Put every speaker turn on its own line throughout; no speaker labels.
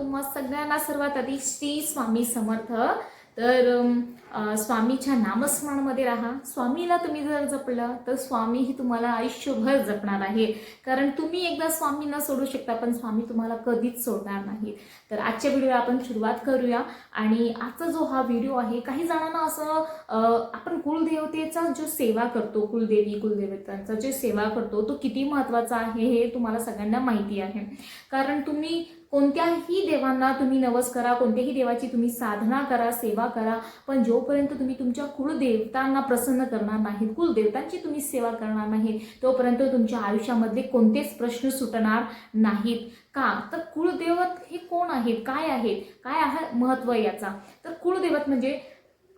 तुम्हा सगळ्यांना सर्वात आधी श्री स्वामी समर्थ. तर स्वामीच्या नामस्मरणामध्ये राहा. स्वामीला तुम्ही जर जपलं तर स्वामीही तुम्हाला आयुष्यभर जपणार आहे. कारण तुम्ही एकदा स्वामींना सोडू शकता पण स्वामी तुम्हाला कधीच सोडणार नाही. तर आजच्या व्हिडिओला आपण सुरुवात करूया. आणि आजचा जो हा व्हिडिओ आहे काही जणांना असं आपण कुलदेवतेचा जो सेवा करतो कुलदेवी कुलदेवतांचा जे सेवा करतो तो किती महत्त्वाचा आहे हे तुम्हाला सगळ्यांना माहिती आहे. कारण तुम्ही कोणत्याही देवांना तुम्ही नवस करा कोणत्याही देवाची तुम्ही साधना करा सेवा करा पण जोपर्यंत तुम्ही तुमच्या कुलदेवतांना प्रसन्न करणार नाहीत कुलदेवतांची तुम्ही सेवा करणार नाही तोपर्यंत तुमच्या आयुष्यामधले कोणतेच प्रश्न सुटणार नाहीत. का? तर कुलदेवत हे कोण आहेत? काय आहेत? काय आहे महत्त्व याचा? तर कुलदेवत म्हणजे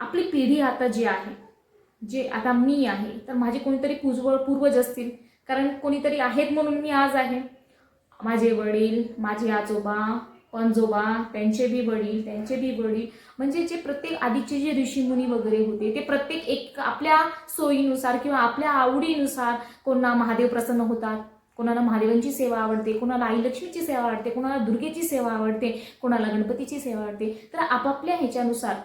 आपली पिढी आता जी आहे जे आता मी आहे तर माझे कोणीतरी पूर्व पूर्वज असतील कारण कोणीतरी आहेत म्हणून मी आज आहे. माझे वडील माझे आजोबा पणजोबा त्यांचे बी वडील त्यांचे बी वडील. म्हणजे जे प्रत्येक आधीचे जे ऋषीमुनी वगैरे होते ते प्रत्येक एक आपल्या सोयीनुसार किंवा आपल्या आवडीनुसार कोणा महादेव प्रसन्न होतात. कोणाला महादेवांची सेवा आवडते कोणाला आई लक्ष्मीची सेवा आवडते कोणाला दुर्गेची सेवा आवडते कोणाला गणपतीची सेवा आवडते. तर आपापल्या ह्याच्यानुसार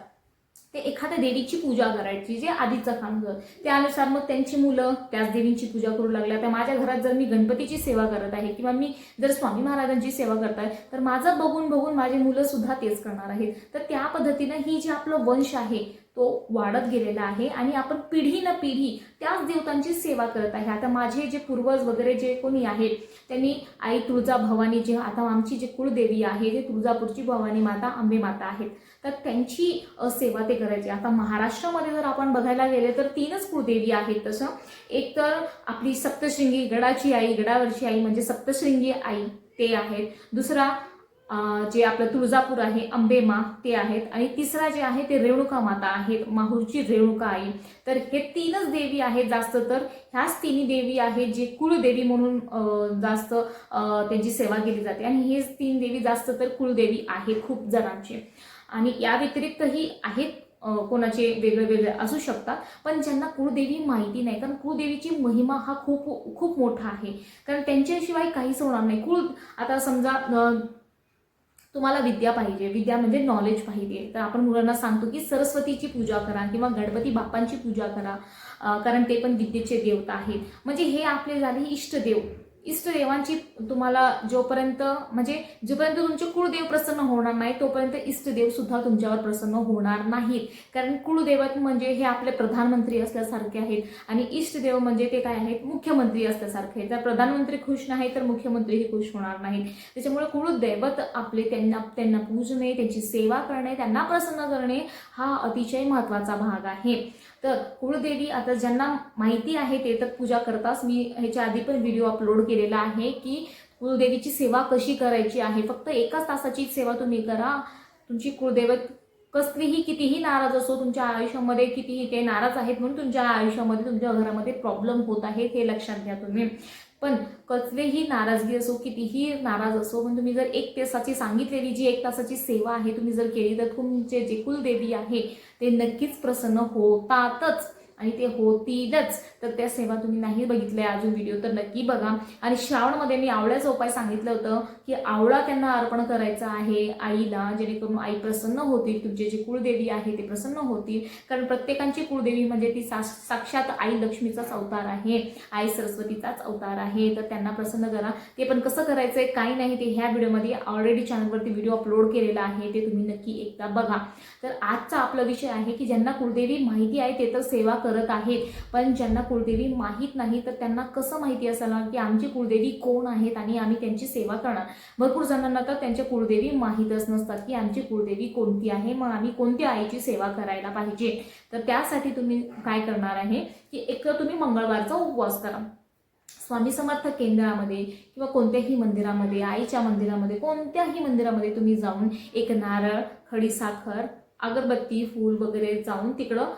ते एखाद्या देवीची पूजा करायची जे आधीचं काम घर त्यानुसार मग त्यांची मुलं त्याच देवींची पूजा करू लागल्या. तर माझ्या घरात जर मी गणपतीची सेवा करत आहे किंवा मी जर स्वामी महाराजांची सेवा करत आहे तर माझं बघून बघून माझे मुलं सुद्धा तेच करणार आहेत. तर त्या पद्धतीनं ही जे आपलं वंश आहे तो वाढत गेलेला आहे आणि आपण पिढी न पिढी त्याच देवतांची सेवा करत आहे. आता माझे जे पूर्वज वगैरे जे कोणी आहेत त्यांनी आई तुळजा भवानी जे आता आमची जी कुळदेवी आहे जे तुळजापूरची भवानी माता अंबे माता आहेत. तर त्यांची सेवा ते करायची. आता महाराष्ट्रामध्ये जर आपण बघायला गेले तर तीनच कुळदेवी आहेत तसं. एक तर आपली सप्तशृंगी गडाची आई गडावरची आई म्हणजे सप्तशृंगी आई ते आहेत. दुसरा जे आपलं तुळजापूर आहे अंबेमा ते आहेत. आणि तिसरा जे आहे ते रेणुका माता आहेत माहूरची रेणुका आई. तर हे तीनच देवी आहेत जास्त तर. ह्याच तिन्ही देवी आहेत जे कुळदेवी म्हणून जास्त त्यांची सेवा केली जाते. आणि हेच तीन देवी जास्त तर कुळदेवी आहेत खूप जणांचे. आणि या व्यतिरिक्तही आहेत कोणाचे वेगळे वेगळे असू शकतात. पण ज्यांना कुळदेवी माहिती नाही कारण कुळदेवीची महिमा हा खूप खूप मोठा आहे. कारण त्यांच्याशिवाय काहीच होणार नाही. कुळ आता समजा तुम्हाला विद्या पाहिजे विद्या म्हणजे नॉलेज पाहिजे. तर आपण मुलांना सांगतो की सरस्वतीची पूजा करा किंवा गणपती बाप्पांची पूजा करा कारण ते पण विद्येचे देवता आहेत. म्हणजे हे आपले झाले इष्टदेव. इष्टदेवांची तुम्हाला जोपर्यंत म्हणजे जोपर्यंत तुमचे कुळदेव प्रसन्न होणार नाही तोपर्यंत इष्टदेव सुद्धा तुमच्यावर प्रसन्न होणार नाहीत. कारण कुळदेवत म्हणजे हे आपले प्रधानमंत्री असल्यासारखे आहेत आणि इष्टदेव म्हणजे ते काय आहेत? मुख्यमंत्री असल्यासारखे आहेत. जर प्रधानमंत्री खुश नाही तर मुख्यमंत्रीही खुश होणार नाहीत. त्याच्यामुळे कुळदैवत आपले त्यांना त्यांना पूजणे त्यांची सेवा करणे त्यांना प्रसन्न करणे हा अतिशय महत्त्वाचा भाग आहे. तर कुळदेवी आता ज्यांना माहिती आहे ते तर पूजा करताच. मी ह्याच्या आधी पण व्हिडिओ अपलोड केलेला आहे की कुळदेवीची सेवा कशी करायची आहे? फक्त एकाच तासाची सेवा तुम्ही करा. तुमची कुळदेवत कसलीही कितीही नाराज असो तुमच्या आयुष्यामध्ये कितीही ते नाराज आहेत म्हणून तुमच्या आयुष्यामध्ये तुमच्या घरामध्ये प्रॉब्लेम होत आहेत हे लक्षात घ्या तुम्ही. पण कसलीही नाराजगी असो कितीही नाराज असो पण तुम्ही जर एक तासाची सांगितलेली जी एक तासाची सेवा आहे तुम्ही जर केली तर तुमचे जे कुलदेवी आहे ते नक्कीच प्रसन्न होतातच. आणि ते होतीलच. तर त्या सेवा तुम्ही नाही बघितल्या. अजून व्हिडिओ तर नक्की बघा. आणि श्रावणमध्ये मी आवळ्याचा उपाय सांगितलं होतं की आवळा त्यांना अर्पण करायचा आहे आईला जेणेकरून आई प्रसन्न होतील. तुमचे जे कुळदेवी आहे ते प्रसन्न होतील. कारण प्रत्येकांची कुळदेवी म्हणजे ती सा साक्षात आई लक्ष्मीचाच अवतार आहे. आई सरस्वतीचाच अवतार आहे. तर त्यांना प्रसन्न करा. ते पण कसं करायचं आहे काही नाही. ते ह्या व्हिडिओमध्ये ऑलरेडी चॅनलवरती व्हिडिओ अपलोड केलेला आहे. ते तुम्ही नक्की एकदा बघा. तर आजचा आपला विषय आहे की ज्यांना कुळदेवी माहिती आहे ते तर सेवा करत आहेत. पण ज्यांना कुलदेवी माहीत नाही तर त्यांना कसं माहिती असायला की आमची कुलदेवी कोण आहेत आणि आम्ही त्यांची सेवा करणार? भरपूर जणांना तर त्यांच्या कुलदेवी माहीतच नसतात की आमची कुलदेवी कोणती आहे. मग आम्ही कोणत्या आईची सेवा करायला पाहिजे? तर त्यासाठी तुम्ही काय करणार आहे की एक तर तुम्ही मंगळवारचा उपवास करा. स्वामी समर्थ केंद्रामध्ये किंवा कोणत्याही मंदिरामध्ये आईच्या मंदिरामध्ये कोणत्याही मंदिरामध्ये तुम्ही जाऊन एक नारळ खडीसाखर अगरबत्ती फूल वगैरे जाऊन तिकडं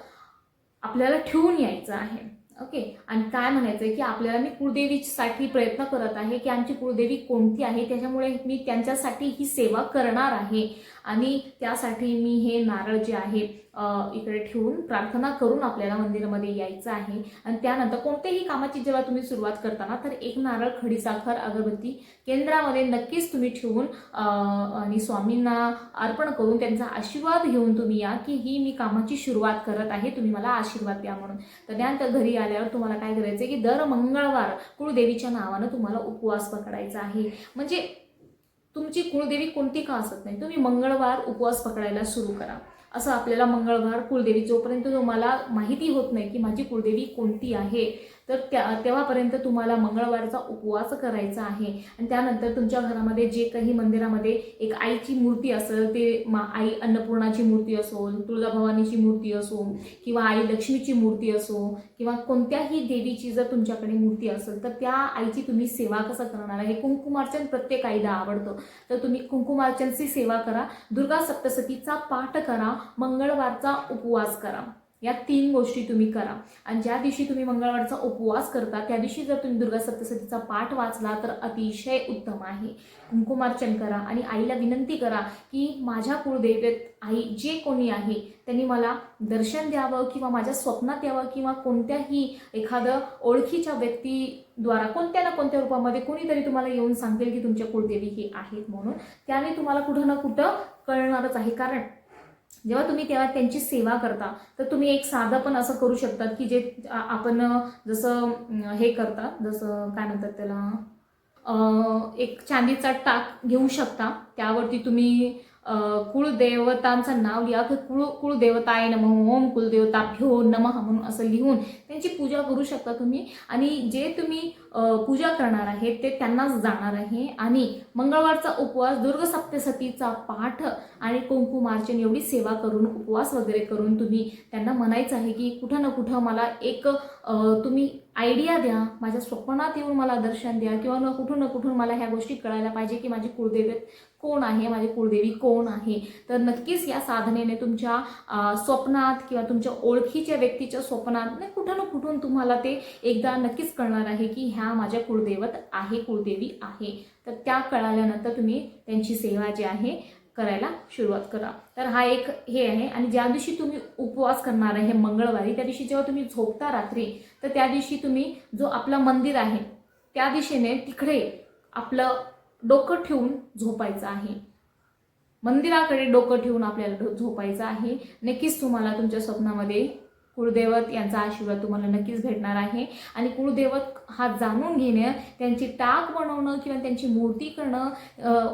आपल्याला ठेवून यायचं आहे. ओके आणि काय म्हणायचं आहे की आपल्याला मी कुळदेवीसाठी प्रयत्न करत आहे की आमची कुळदेवी कोणती आहे त्याच्यामुळे मी त्यांच्यासाठी ही सेवा करणार आहे. आणि त्यासाठी मी हे नारळ जे आहे. इकडे ठेवून प्रार्थना करून आपल्याला मंदिरामध्ये यायचं आहे. आणि त्यानंतर कोणत्याही कामाची जेव्हा तुम्ही सुरुवात करताना तर एक नारळ खडीसाखर अगरबत्ती केंद्रामध्ये नक्कीच तुम्ही ठेवून आणि स्वामींना अर्पण करून त्यांचा आशीर्वाद घेऊन तुम्ही या की ही मी कामाची सुरुवात करत आहे तुम्ही मला आशीर्वाद द्या म्हणून. तर त्यानंतर घरी आल्यावर तुम्हाला काय करायचं आहे की दर मंगळवार कुळदेवीच्या नावानं तुम्हाला उपवास पकडायचा आहे. म्हणजे तुमची कुळदेवी कोणती का असत नाही तुम्ही मंगळवार उपवास पकडायला सुरू करा. असं आपल्याला मंगळवार कुलदेवी जोपर्यंत तुम्हाला माहिती होत नाही की माझी कुळदेवी कोणती आहे तर त्या तेव्हापर्यंत तुम्हाला मंगळवारचा उपवास करायचा आहे. आणि त्यानंतर तुमच्या घरामध्ये जे काही मंदिरामध्ये एक आईची मूर्ती असेल ते मा आई अन्नपूर्णाची मूर्ती असो तुळजाभवानीची मूर्ती असो किंवा आई लक्ष्मीची मूर्ती असो किंवा कोणत्याही देवीची जर तुमच्याकडे मूर्ती असेल तर त्या आईची तुम्ही सेवा कसं करणार आहे? कुंकुमार्चन प्रत्येक आईला आवडतं. तर तुम्ही कुंकुमार्चनची सेवा करा दुर्गा सप्तसतीचा पाठ करा मंगळवारचा उपवास करा. या तीन गोष्टी तुम्ही करा. आणि ज्या दिवशी तुम्ही मंगळवारचा उपवास करता त्या दिवशी जर तुम्ही दुर्गा सप्तसतीचा पाठ वाचला तर अतिशय उत्तम आहे. कुंकुमार्चन करा आणि आईला विनंती करा की माझ्या कुळदेवेत आई जे कोणी आहे त्यांनी मला दर्शन द्यावं किंवा माझ्या स्वप्नात यावं किंवा कोणत्याही एखादं ओळखीच्या व्यक्तीद्वारा कोणत्या ना कोणत्या रूपामध्ये कोणीतरी तुम्हाला येऊन सांगेल की तुमच्या कुळदेवी ही आहेत म्हणून त्याने तुम्हाला कुठं ना कुठं कळणारच आहे. कारण जेव्हा तुम्ही तेव्हा त्यांची सेवा करता तर तुम्ही एक साधं पण असं करू शकतात की जे आपण जसं हे करता जसं काय म्हणतात त्याला एक चांदीचा टाक घेऊ शकता. त्यावरती तुम्ही कुळदेवतांचं नाव लिहा. की कुळ कुळदेवताय नम ओम कुलदेवताभ्यो नमः म्हणून असं लिहून त्यांची पूजा करू शकता तुम्ही. आणि जे तुम्ही पूजा करणार आहे ते त्यांनाच जाणार आहे. आणि मंगळवारचा उपवास दुर्ग सप्तसतीचा पाठ आणि कुंकुमार्चन एवढी सेवा करून उपवास वगैरे करून तुम्ही त्यांना म्हणायचं आहे की कुठं ना कुठं मला एक तुम्ही आयडिया द्या. माझ्या स्वप्नात येऊन मला दर्शन द्या. किंवा न कुठून ना कुठून मला ह्या गोष्टी कळायला पाहिजे की माझी कुळदेवत कोण आहे? माझी कुळदेवी कोण आहे? तर नक्कीच या साधनेने तुमच्या स्वप्नात किंवा तुमच्या ओळखीच्या व्यक्तीच्या स्वप्नात नाही कुठं ना कुठून तुम्हाला ते एकदा नक्कीच कळणार आहे की ह्या माझ्या कुळदैवत आहे कुळदेवी आहे. तर त्या कळाल्यानंतर तुम्ही त्यांची सेवा जी आहे करायला सुरुवात करा. तर हा एक हे आहे आणि ज्या दिवशी तुम्ही उपवास करणार आहे मंगळवारी त्या दिवशी जेव्हा तुम्ही झोपता रात्री तर त्या दिवशी तुम्ही जो आपला मंदिर आहे त्या दिशेने तिकडे आपलं डोकं ठेवून झोपायचं आहे. मंदिराकडे डोकं ठेवून आपल्याला झोपायचं आहे. नक्कीच तुम्हाला तुमच्या स्वप्नामध्ये कुळदेवत यांचा आशीर्वाद तुम्हाला नक्कीच भेटणार आहे. आणि कुळदेवत हा जाणून घेणं त्यांची टाक बनवणं किंवा त्यांची मूर्ती करणं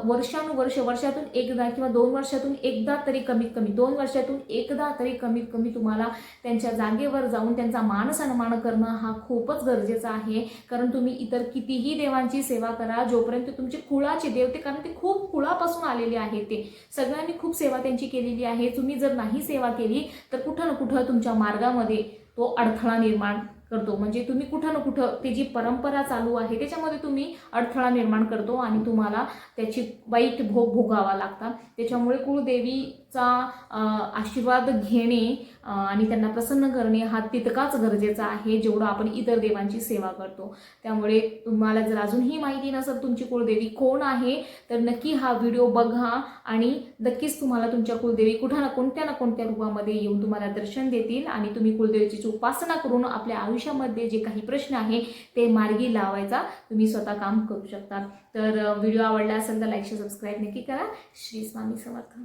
वर्षानुवर्ष वर्षातून एकदा किंवा दोन वर्षातून एकदा तरी कमीत कमी दोन वर्षातून एकदा तरी कमीत कमी तुम्हाला त्यांच्या जागेवर जाऊन त्यांचा मान सन्मान करणं हा खूपच गरजेचा आहे. कारण तुम्ही इतर कितीही देवांची सेवा करा जोपर्यंत तुमचे कुळाचे देव ते कारण ते खूप कुळापासून आलेले आहेत ते. सगळ्यांनी खूप सेवा त्यांची केलेली आहे. तुम्ही जर नाही सेवा केली तर कुठं ना कुठं तुमच्या मार्गामध्ये तो अडथळा निर्माण करतो. म्हणजे तुम्ही कुठं ना कुठं ती जी परंपरा चालू आहे त्याच्यामध्ये तुम्ही अडथळा निर्माण करतो आणि तुम्हाला त्याची वाईट भोग भोगावा लागतात. त्याच्यामुळे कुळदेवीचा आशीर्वाद घेणे आणि त्यांना प्रसन्न करणे हा तितकाच गरजेचा आहे जेवढं आपण इतर देवांची सेवा करतो. त्यामुळे तुम्हाला जर अजूनही माहिती नसेल तुमची कुळदेवी कोण आहे तर नक्की हा व्हिडिओ बघा आणि नक्कीच तुम्हाला तुमच्या कुलदेवी कुठं ना कोणत्या ना कोणत्या रूपामध्ये येऊन तुम्हाला दर्शन देतील आणि तुम्ही कुलदेवीची उपासना करून आपल्या आयुष्यामध्ये जे काही प्रश्न आहे ते मार्गी लावायचा तुम्ही स्वतः काम करू शकता. तर व्हिडिओ आवडला असेल तर लाईक सबस्क्राईब नक्की करा. श्री स्वामी समर्थ.